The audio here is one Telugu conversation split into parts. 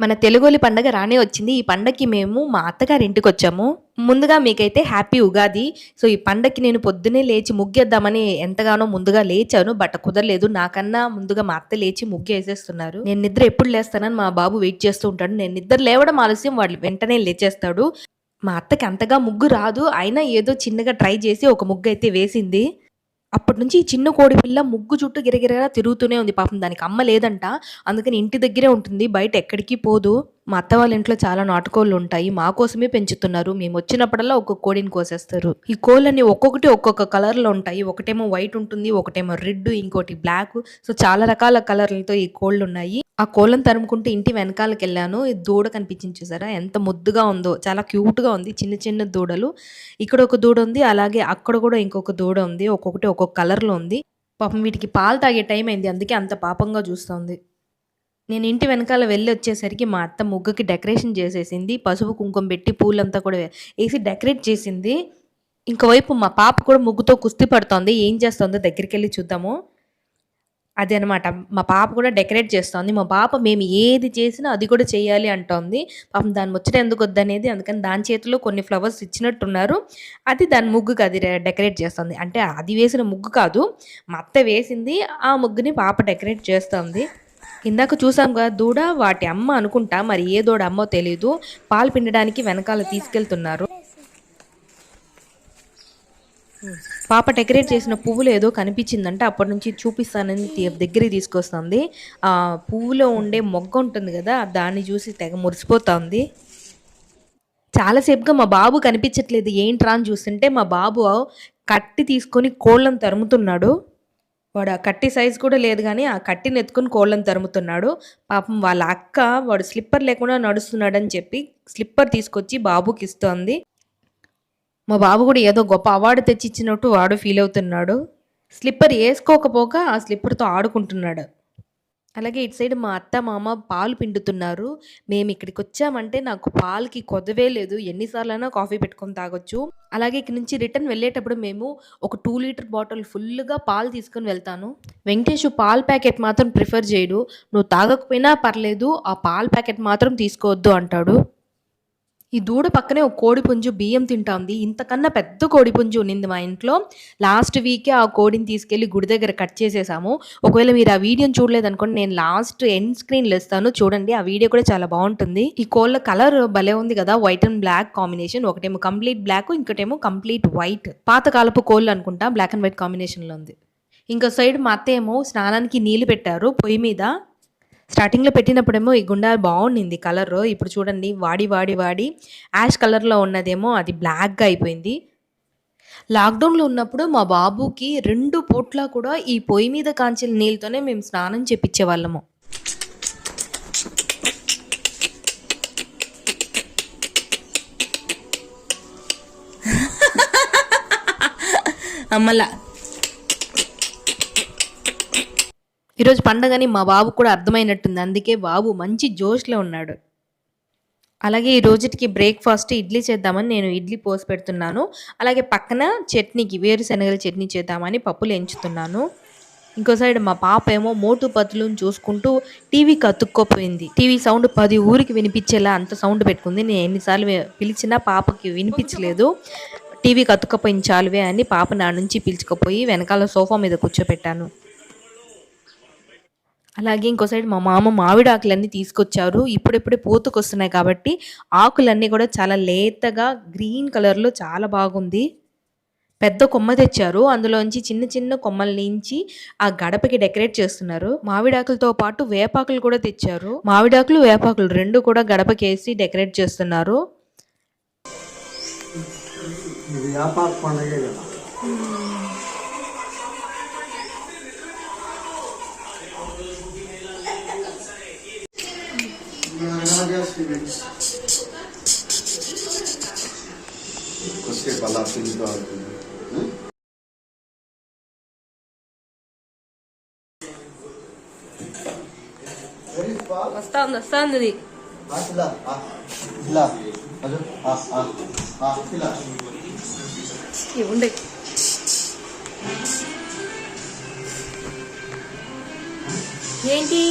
మన తెలుగోలి పండగ రానే వచ్చింది. ఈ పండగకి మేము మా అత్తగారి ఇంటికి వచ్చాము ముందుగా మీకైతే హ్యాపీ ఉగాది. సో, ఈ పండగకి నేను పొద్దున్నే లేచి ముగ్గేద్దామని ఎంతగానో ముందుగా లేచాను. బట్ కుదరలేదు. నాకన్నా ముందుగా మా అత్త లేచి ముగ్గేసేస్తున్నారు. నేను నిద్ర ఎప్పుడు లేస్తానని మా బాబు వెయిట్ చేస్తూ ఉంటాడు. నేను నిద్ర లేవడం ఆలస్యం వాళ్ళు వెంటనే లేచేస్తాడు. మా అత్తకి అంతగా ముగ్గు రాదు. అయినా ఏదో చిన్నగా ట్రై చేసి ఒక ముగ్గు అయితే వేసింది. అప్పటినుంచి ఈ చిన్న కోడి పిల్ల ముగ్గు చుట్టూ గిరగిరగా తిరుగుతూనే ఉంది. పాపం దానికి అమ్మ లేదంట. అందుకని ఇంటి దగ్గరే ఉంటుంది. బయట ఎక్కడికి పోదు. మా అత్త వాళ్ళ ఇంట్లో చాలా నాటుకోళ్ళుంటాయి. మా కోసమే పెంచుతున్నారు. మేము వచ్చినప్పుడల్లా ఒక్కొక్క కోడిని కోసేస్తారు. ఈ కోళ్ళన్నీ ఒక్కొక్కటి ఒక్కొక్క కలర్‌లో ఉంటాయి. ఒకటేమో వైట్ ఉంటుంది. ఒకటేమో రెడ్, ఇంకోటి బ్లాక్. సో, చాలా రకాల కలర్‌లతో ఈ కోళ్ళు ఉన్నాయి ఆ కోళ్ళను తరుముకుంటూ ఇంటి వెనకాలకెళ్ళాను. ఈ దూడ కనిపించింది చూసారా? ఎంత ముద్దుగా ఉందో. చాలా క్యూట్‌గా ఉంది. చిన్న చిన్న దూడలు. ఇక్కడ ఒక దూడ ఉంది. అలాగే అక్కడ కూడా ఇంకొక దూడ ఉంది. ఒక్కొక్కటి ఒక్కొక్క కలర్‌లో ఉంది. పాపం వీటికి పాలు తాగే టైం అయింది. అందుకే అంత పాపంగా చూస్తోంది. నేను ఇంటి వెనకాల వెళ్ళి వచ్చేసరికి మా అత్త ముగ్గుకి డెకరేషన్ చేసేసింది. పసుపు, కుంకుమ పెట్టి పూలంతా కూడా వేసి డెకరేట్ చేసింది. ఇంకోవైపు మా పాప కూడా ముగ్గుతో కుస్తీ పడుతోంది. ఏం చేస్తోందో దగ్గరికెళ్ళి చూద్దాము. అదే అనమాట. మా పాప కూడా డెకరేట్ చేస్తోంది. మా పాప మేము ఏది చేసినా అది కూడా చేయాలి అంటోంది. పాపం దాని ముచ్చట ఎందుకొద్దనేది అందుకని దాని చేతిలో కొన్ని ఫ్లవర్స్ ఇచ్చినట్టున్నారు. అది దాని ముగ్గుకి అది డెకరేట్ చేస్తుంది అంటే అది వేసిన ముగ్గు కాదు. మా అత్త వేసింది. ఆ ముగ్గుని పాప డెకరేట్ చేస్తోంది. ఇందాక చూసాం కదా దూడ వాటి అమ్మ అనుకుంటా. మరి ఏ దూడ అమ్మో తెలీదు. పాలు పిండడానికి వెనకాల తీసుకెళ్తున్నారు. పాప డెకరేట్ చేసిన పువ్వులు ఏదో కనిపించిందంట. అప్పటినుంచి చూపిస్తానని దగ్గరికి తీసుకొస్తుంది. ఆ పువ్వులో ఉండే మొగ్గ ఉంటుంది కదా దాన్ని చూసి తెగ మురిసిపోతోంది. చాలాసేపుగా మా బాబు కనిపించట్లేదు. ఏంట్రా అని చూస్తుంటే మా బాబు కట్టి తీసుకొని కోళ్ళను తరుముతున్నాడు. వాడు ఆ కట్టి సైజ్ కూడా లేదు కానీ ఆ కట్టిని ఎత్తుకొని కోళ్ళని తరుముతున్నాడు. పాపం వాళ్ళ అక్క వాడు స్లిప్పర్ లేకుండా నడుస్తున్నాడని చెప్పి స్లిప్పర్ తీసుకొచ్చి బాబుకిస్తోంది. మా బాబు కూడా ఏదో గొప్ప అవార్డు తెచ్చిచ్చినట్టు వాడు ఫీల్ అవుతున్నాడు. స్లిప్పర్ వేసుకోకపోక ఆ స్లిప్పర్‌తో ఆడుకుంటున్నాడు. అలాగే ఇటు సైడ్ మా అత్త, మామ పాలు పిండుతున్నారు. మేము ఇక్కడికి వచ్చామంటే నాకు పాలకి కొదవే లేదు. ఎన్నిసార్లైనా కాఫీ పెట్టుకొని తాగొచ్చు. అలాగే ఇక్కడి నుంచి రిటర్న్ వెళ్ళేటప్పుడు మేము ఒక టూ లీటర్ బాటిల్ ఫుల్‌గా పాలు తీసుకొని వెళ్తాను. వెంకటేష్ పాల ప్యాకెట్ మాత్రం ప్రిఫర్ చేయడు. నువ్వు తాగకపోయినా పర్లేదు. ఆ పాల ప్యాకెట్ మాత్రం తీసుకోవద్దు అంటాడు. ఈ దూడ పక్కనే ఒక కోడిపుంజు బియ్యం తింటోంది. ఇంతకన్నా పెద్ద కోడిపుంజు ఉన్నింది మా ఇంట్లో. లాస్ట్ వీకే ఆ కోడిని తీసుకెళ్ళి గుడి దగ్గర కట్ చేసేసాము. ఒకవేళ మీరు ఆ వీడియోని చూడలేదనుకోండి నేను లాస్ట్ ఎండ్ స్క్రీన్‌లో ఇస్తాను చూడండి. ఆ వీడియో కూడా చాలా బాగుంటుంది ఈ కోళ్ళ కలర్ భలే ఉంది కదా! White and black combination. ఒకటేమో కంప్లీట్ బ్లాక్ ఇంకోటేమో కంప్లీట్ వైట్. పాతకాలపు కోళ్ళు అనుకుంటా. బ్లాక్ అండ్ వైట్ కాంబినేషన్‌లో ఉంది. ఇంకో సైడ్ మా అత్త ఏమో స్నానానికి నీళ్ళు పెట్టారు పొయ్యి మీద. స్టార్టింగ్‌లో పెట్టినప్పుడేమో ఈ గుండాలు బాగుండింది కలరు. ఇప్పుడు చూడండి వాడి, వాడి, వాడి యాష్ కలర్‌లో ఉన్నదేమో అది బ్లాక్‌గా అయిపోయింది. లాక్‌డౌన్‌లో ఉన్నప్పుడు మా బాబుకి రెండు పూట్ల కూడా ఈ పొయ్యి మీద కాంచిన నీళ్ళతోనే మేము స్నానం చేపించేవాళ్ళము అమ్మలా. ఈరోజు పండగని మా బాబు కూడా అర్థమైనట్టుంది. అందుకే బాబు మంచి జోష్‌లో ఉన్నాడు. అలాగే ఈ రోజుకి బ్రేక్‌ఫాస్ట్ ఇడ్లీ చేద్దామని నేను ఇడ్లీ పోసి పెడుతున్నాను. అలాగే పక్కన చట్నీకి వేరుశనగల చట్నీ చేద్దామని పప్పులు ఎంచుతున్నాను. ఇంకో సైడ్ మా పాప ఏమో మోటు పతులను చూసుకుంటూ టీవీకి అతుక్కోపోయింది. టీవీ సౌండ్ పది ఊరికి వినిపించేలా అంత సౌండ్ పెట్టుకుంది. నేను ఎన్నిసార్లు పిలిచినా పాపకి వినిపించలేదు. టీవీకి అతుక్కపోయింది చాలువే అని పాప నా నుంచి పిలుచుకుపోయి వెనకాల సోఫా మీద కూర్చోపెట్టాను. అలాగే ఇంకో సైడ్ మా మామ మామిడాకులన్నీ తీసుకొచ్చారు. ఇప్పుడిప్పుడే పూతకొస్తున్నాయి కాబట్టి ఆకులన్నీ కూడా చాలా లేతగా గ్రీన్ కలర్‌లో చాలా బాగుంది. పెద్ద కొమ్మ తెచ్చారు. అందులోంచి చిన్న చిన్న కొమ్మల్నించి ఆ గడపకి డెకరేట్ చేస్తున్నారు. మామిడాకులతో పాటు వేపాకులు కూడా తెచ్చారు. మామిడాకులు, వేపాకులు 2 కూడా గడపకేసి డెకరేట్ చేస్తున్నారు. పండగే కదా కొద్దిసేపు అలా తిరుగుతూ ఉంటుంది వస్తాంది వస్తాంది ఇలా ఇలా అదు ఇలా ఉండే ఏంటి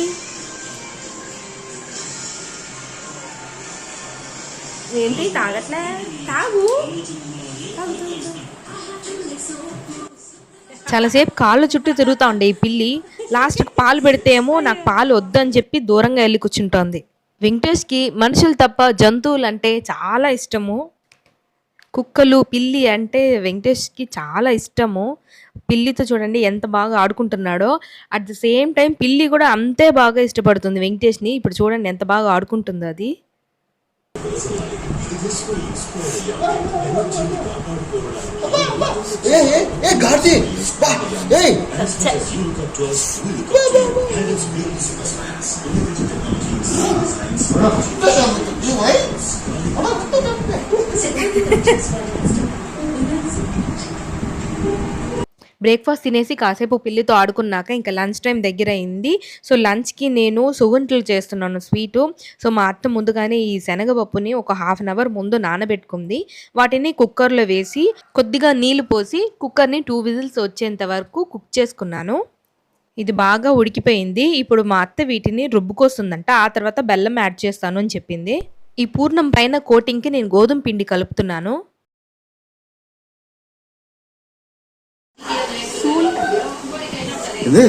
ఏంటి తాగట్లే తాగు చాలాసేపు కాళ్ళ చుట్టూ తిరుగుతా ఉండే ఈ పిల్లి. లాస్ట్కి పాలు పెడితే ఏమో నాకు పాలు వద్దని చెప్పి దూరంగా వెళ్ళి కూర్చుంటోంది. వెంకటేష్కి మనుషులు తప్ప జంతువులు అంటే చాలా ఇష్టము. కుక్కలు పిల్లి అంటే వెంకటేష్కి చాలా ఇష్టము. పిల్లితో చూడండి ఎంత బాగా ఆడుకుంటున్నాడో. అట్ ద సేమ్ టైం పిల్లి కూడా అంతే బాగా ఇష్టపడుతుంది వెంకటేష్ని. ఇప్పుడు చూడండి ఎంత బాగా ఆడుకుంటుందో అది. ఏ ఏ ఏ గాడిది బ్రేక్ఫాస్ట్ తినేసి కాసేపు పిల్లితో ఆడుకున్నాక ఇంకా లంచ్ టైం దగ్గర అయింది సో లంచ్కి నేను సుగుంట్లు చేస్తున్నాను స్వీటు. సో మా అత్త ముందుగానే ఈ శనగపప్పుని ఒక హాఫ్ అన్ అవర్ ముందు నానబెట్టుకుంది. వాటిని కుక్కర్లో వేసి కొద్దిగా నీళ్ళు పోసి కుక్కర్ని టూ విజిల్స్ వచ్చేంత వరకు కుక్ చేసుకున్నాను. ఇది బాగా ఉడికిపోయింది. ఇప్పుడు మా అత్త వీటిని రుబ్బుకొస్తుందంట. ఆ తర్వాత బెల్లం యాడ్ చేస్తాను అని చెప్పింది. ఈ పూర్ణం పైన కోటింగ్కి నేను గోధుమ పిండి కలుపుతున్నాను. ఇది?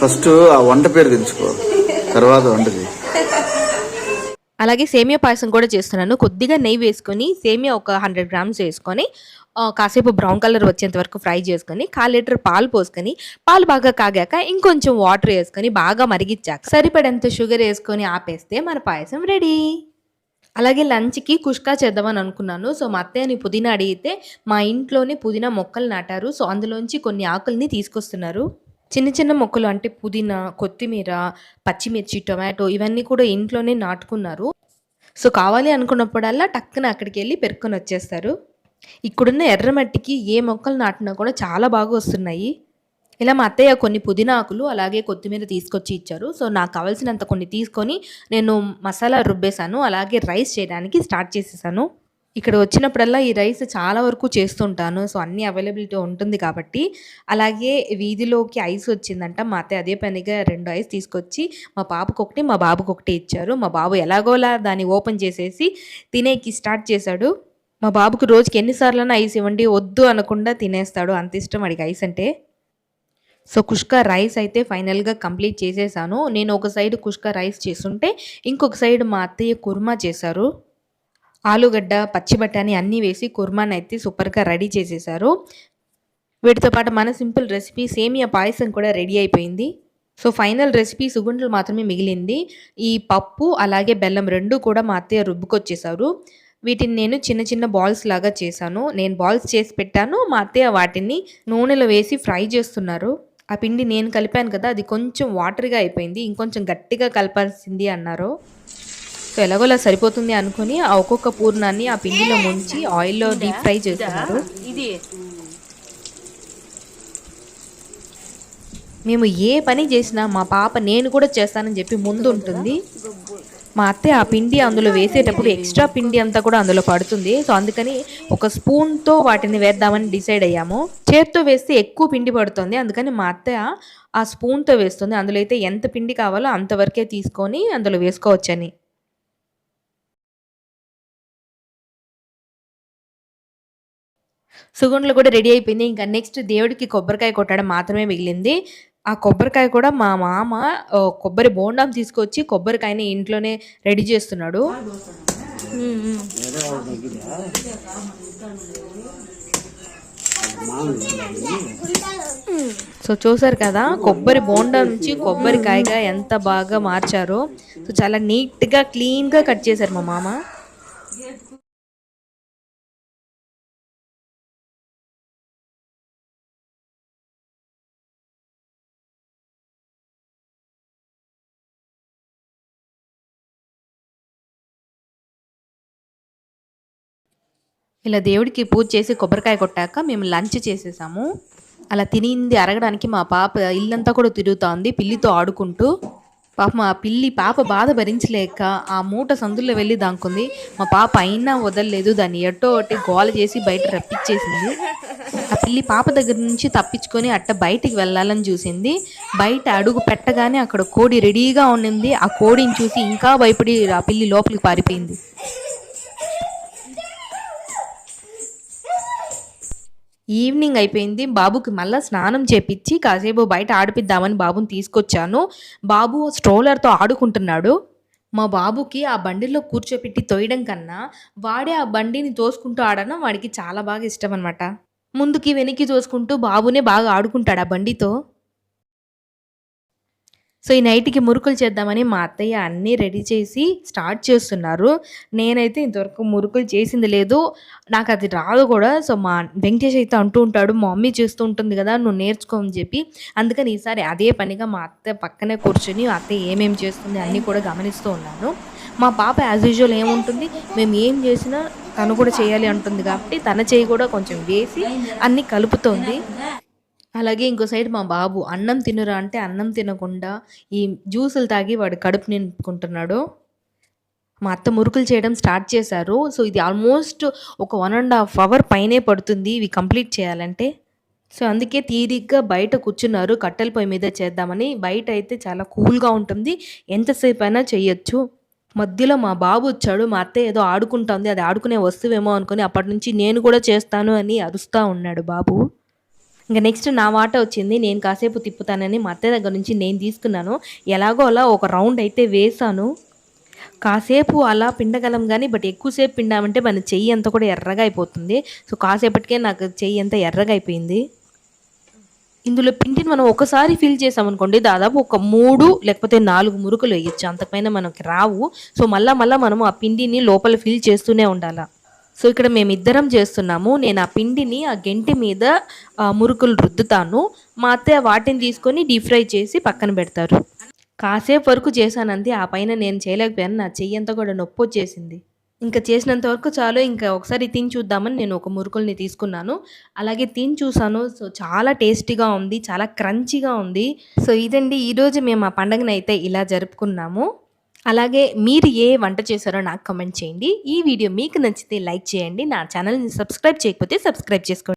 ఫస్ట్ ఆ వంట పేరు తెలుసుకో తర్వాత వంటది. అలాగే సేమియా పాయసం కూడా చేస్తున్నాను. కొద్దిగా నెయ్యి వేసుకొని సేమియా ఒక హండ్రెడ్ గ్రామ్స్ వేసుకొని కాసేపు బ్రౌన్ కలర్ వచ్చేంత వరకు ఫ్రై చేసుకొని కాల్ లీటర్ పాలు పోసుకొని పాలు బాగా కాగాక ఇంకొంచెం వాటర్ వేసుకొని బాగా మరిగించాక సరిపడేంత షుగర్ వేసుకొని ఆపేస్తే మన పాయసం రెడీ. అలాగే లంచ్కి కుష్కా చేద్దామని అనుకున్నాను. సో మా అత్తయ్యని పుదీనా అడిగితే మా ఇంట్లోనే పుదీనా మొక్కలు నాటారు. సో అందులోంచి కొన్ని ఆకుల్ని తీసుకొస్తున్నారు. చిన్న చిన్న మొక్కలు అంటే పుదీనా కొత్తిమీర పచ్చిమిర్చి టొమాటో ఇవన్నీ కూడా ఇంట్లోనే నాటుకున్నారు. సో కావాలి అనుకున్నప్పుడల్లా టక్కున అక్కడికి వెళ్ళి పెరుక్కొని వచ్చేస్తారు. ఇక్కడున్న ఎర్రమట్టికి ఏ మొక్కలు నాటినా కూడా చాలా బాగా వస్తున్నాయి. ఇలా మా అత్తయ్య కొన్ని పుదీనా ఆకులు అలాగే కొత్తిమీర తీసుకొచ్చి ఇచ్చారు. సో నాకు కావాల్సినంత కొన్ని తీసుకొని నేను మసాలా రుబ్బేశాను. అలాగే రైస్ చేయడానికి స్టార్ట్ చేసేసాను. ఇక్కడ వచ్చినప్పుడల్లా ఈ రైస్ చాలా వరకు చేస్తుంటాను. సో అన్ని అవైలబిలిటీ ఉంటుంది కాబట్టి. అలాగే వీధిలోకి ఐస్ వచ్చిందంట. మా అత్తయ్య అదే పనిగా రెండు ఐస్ తీసుకొచ్చి మా పాపకు ఒకటి మా బాబుకు ఒకటి ఇచ్చారు. మా బాబు ఎలాగోలా దాన్ని ఓపెన్ చేసేసి తినేకి స్టార్ట్ చేశాడు. మా బాబుకు రోజుకి ఎన్నిసార్లైనా ఐస్ ఇవ్వండి వద్దు అనకుండా తినేస్తాడు. అంత ఇష్టం వాడికి ఐస్ అంటే. సో కుష్కా రైస్ అయితే ఫైనల్గా కంప్లీట్ చేసేసాను. నేను ఒక సైడ్ కుష్కా రైస్ చేస్తుంటే ఇంకొక సైడ్ మా అత్తయ్య కుర్మా చేశారు. ఆలుగడ్డ పచ్చి బఠానీ అన్నీ వేసి కుర్మాని అయితే సూపర్గా రెడీ చేసేసారు. వీటితో పాటు మన సింపుల్ రెసిపీ సేమియా పాయసం కూడా రెడీ అయిపోయింది. సో ఫైనల్ రెసిపీ సుగుండ్లు మాత్రమే మిగిలింది. ఈ పప్పు అలాగే బెల్లం రెండు కూడా మా అత్తయ్య రుబ్బుకొచ్చేసారు. వీటిని నేను చిన్న చిన్న బాల్స్ లాగా చేశాను. నేను బాల్స్ చేసి పెట్టాను. మా అత్తయ్య వాటిని నూనెలో వేసి ఫ్రై చేస్తున్నారు. ఆ పిండి నేను కలిపాను కదా అది కొంచెం వాటర్గా అయిపోయింది ఇంకొంచెం గట్టిగా కలపాల్సింది అన్నారు. సో ఎలాగోలా సరిపోతుంది అనుకుని ఆ ఒక్కొక్క పూర్ణాన్ని ఆ పిండిలో ముంచి ఆయిల్లో డీప్ ఫ్రై చేస్తున్నారు. ఇది. మేము ఏ పని చేసినా మా పాప నేను కూడా చేస్తానని చెప్పి ముందు ఉంటుంది. మా అత్తయ్య ఆ పిండి అందులో వేసేటప్పుడు ఎక్స్ట్రా పిండి అంతా కూడా అందులో పడుతుంది. సో అందుకని ఒక స్పూన్తో వాటిని వేద్దామని డిసైడ్ అయ్యాము. చేత్తో వేస్తే ఎక్కువ పిండి పడుతుంది. అందుకని మా అత్తయ్య ఆ స్పూన్తో వేస్తుంది. అందులో అయితే ఎంత పిండి కావాలో అంతవరకే తీసుకొని అందులో వేసుకోవచ్చని. సుగుండ్లు కూడా రెడీ అయిపోయింది. ఇంకా నెక్స్ట్ దేవుడికి కొబ్బరికాయ కొట్టడం మాత్రమే మిగిలింది. ఆ కొబ్బరికాయ కూడా మా మామ కొబ్బరి బోండాం తీసుకొచ్చి కొబ్బరికాయని ఇంట్లోనే రెడీ చేస్తున్నాడు. సో చూసారు కదా కొబ్బరి బోండా నుంచి కొబ్బరికాయగా ఎంత బాగా మార్చారో. సో చాలా నీట్గా క్లీన్గా కట్ చేశారు మా మామ. ఇలా దేవుడికి పూజ చేసి కొబ్బరికాయ కొట్టాక మేము లంచ్ చేసేసాము. అలా తినింది అరగడానికి మా పాప ఇల్లంతా కూడా తిరుగుతోంది పిల్లితో ఆడుకుంటూ. పాప మా పిల్లి పాప బాధ భరించలేక ఆ మూట సందుల్లో వెళ్ళి దాంకుంది. మా పాప అయినా వదలలేదు దాన్ని ఎటో ఒకటి గోల చేసి బయట రప్పించేసింది. ఆ పిల్లి పాప దగ్గర నుంచి తప్పించుకొని అట్ట బయటికి వెళ్ళాలని చూసింది. బయట అడుగు పెట్టగానే అక్కడ కోడి రెడీగా ఉండింది. ఆ కోడిని చూసి ఇంకా భయపడి ఆ పిల్లి లోపలికి పారిపోయింది. ఈవినింగ్ అయిపోయింది. బాబుకి మళ్ళీ స్నానం చేపించి కాసేపు బయట ఆడిపిద్దామని బాబుని తీసుకొచ్చాను. బాబు స్ట్రోలర్తో ఆడుకుంటున్నాడు. మా బాబుకి ఆ బండిలో కూర్చోపెట్టి తోయడం కన్నా వాడే ఆ బండిని తోసుకుంటూ ఆడడం వాడికి చాలా బాగా ఇష్టం అనమాట ముందుకి వెనక్కి తోసుకుంటూ బాబునే బాగా ఆడుకుంటాడు ఆ బండితో. సో ఈ నైట్కి మురుకులు చేద్దామని మా అత్తయ్య అన్నీ రెడీ చేసి స్టార్ట్ చేస్తున్నారు. నేనైతే ఇంతవరకు మురుకులు చేసింది లేదు. నాకు అది రాదు కూడా. సో మా వెంకటేష్ అయితే అంటూ ఉంటాడు మా మమ్మీ చేస్తూ ఉంటుంది కదా నువ్వు నేర్చుకో అని చెప్పి. అందుకని ఈసారి అదే పనిగా మా అత్త పక్కనే కూర్చొని అత్తయ్య ఏమేమి చేస్తుంది అన్నీ కూడా గమనిస్తూ ఉన్నాను. మా పాప యాజ్ యూజువల్ ఏముంటుంది? మేము ఏం చేసినా తను కూడా చేయాలి అంటుంది కాబట్టి తన చేయి కూడా కొంచెం వేసి అన్నీ కలుపుతోంది. అలాగే ఇంకో సైడ్ మా బాబు అన్నం తినురా అంటే అన్నం తినకుండా ఈ జ్యూసులు తాగి వాడు కడుపు నింపుకుంటున్నాడు. మా అత్త మురుకులు చేయడం స్టార్ట్ చేశారు. సో ఇది ఆల్మోస్ట్ ఒక వన్ అండ్ హాఫ్ అవర్ పైనే పడుతుంది ఇవి కంప్లీట్ చేయాలంటే. సో అందుకే తీరిగ్గా బయట కూర్చున్నారు. కట్టెల పొయ్యి మీద చేద్దామని. బయట అయితే చాలా కూల్గా ఉంటుంది. ఎంతసేపు అయినా చేయొచ్చు. మధ్యలో మా బాబు వచ్చాడు. మా అత్త ఏదో ఆడుకుంటుంది. అది ఆడుకునే వస్తువేమో అనుకుని అప్పటి నుంచి నేను కూడా చేస్తాను అని అరుస్తూ ఉన్నాడు బాబు. ఇంకా నెక్స్ట్ నా వాట వచ్చింది నేను కాసేపు తిప్పుతానని మా అత్తయ్య దగ్గర నుంచి నేను తీసుకున్నాను. ఎలాగో అలా ఒక రౌండ్ అయితే వేసాను కాసేపు అలా పిండగలం కానీ బట్ ఎక్కువసేపు పిండామంటే మన చెయ్యి అంతా కూడా ఎర్రగా అయిపోతుంది. సో కాసేపటికే నాకు చెయ్యి అంతా ఎర్రగా అయిపోయింది. ఇందులో పిండిని మనం ఒకసారి ఫిల్ చేసామనుకోండి దాదాపు ఒక మూడు లేకపోతే నాలుగు మురుకులు వేయచ్చు. అంతపైన మనకి రావు. సో మళ్ళా మళ్ళీ మనం ఆ పిండిని లోపల ఫిల్ చేస్తూనే ఉండాలి. సో ఇక్కడ మేమిద్దరం చేస్తున్నాము. నేను ఆ పిండిని ఆ గెంటి మీద ఆ, మురుకులు రుద్దుతాను. మా అత్తయ్య వాటిని తీసుకొని డీప్ ఫ్రై చేసి పక్కన పెడతారు. కాసేపు వరకు చేశానంతే ఆ పైన నేను చేయలేకపోయాను. నా చెయ్యి అంతా కూడా నొప్పి వచ్చేసింది. ఇంకా చేసినంత వరకు చాలు. ఇంకా ఒకసారి తిని చూద్దామని నేను ఒక మురుకుల్ని తీసుకున్నాను. అలాగే తిని చూసాను సో చాలా టేస్టీగా ఉంది. చాలా క్రంచీగా ఉంది. సో ఇదండి. ఈరోజు మేము ఆ పండగను అయితే ఇలా జరుపుకున్నాము. అలాగే మీరు ఏ వంట చేశారో నాకు కమెంట్ చేయండి. ఈ వీడియో మీకు నచ్చితే లైక్ చేయండి. నా ఛానల్ని సబ్స్క్రైబ్ చేయకపోతే సబ్స్క్రైబ్ చేసుకోండి.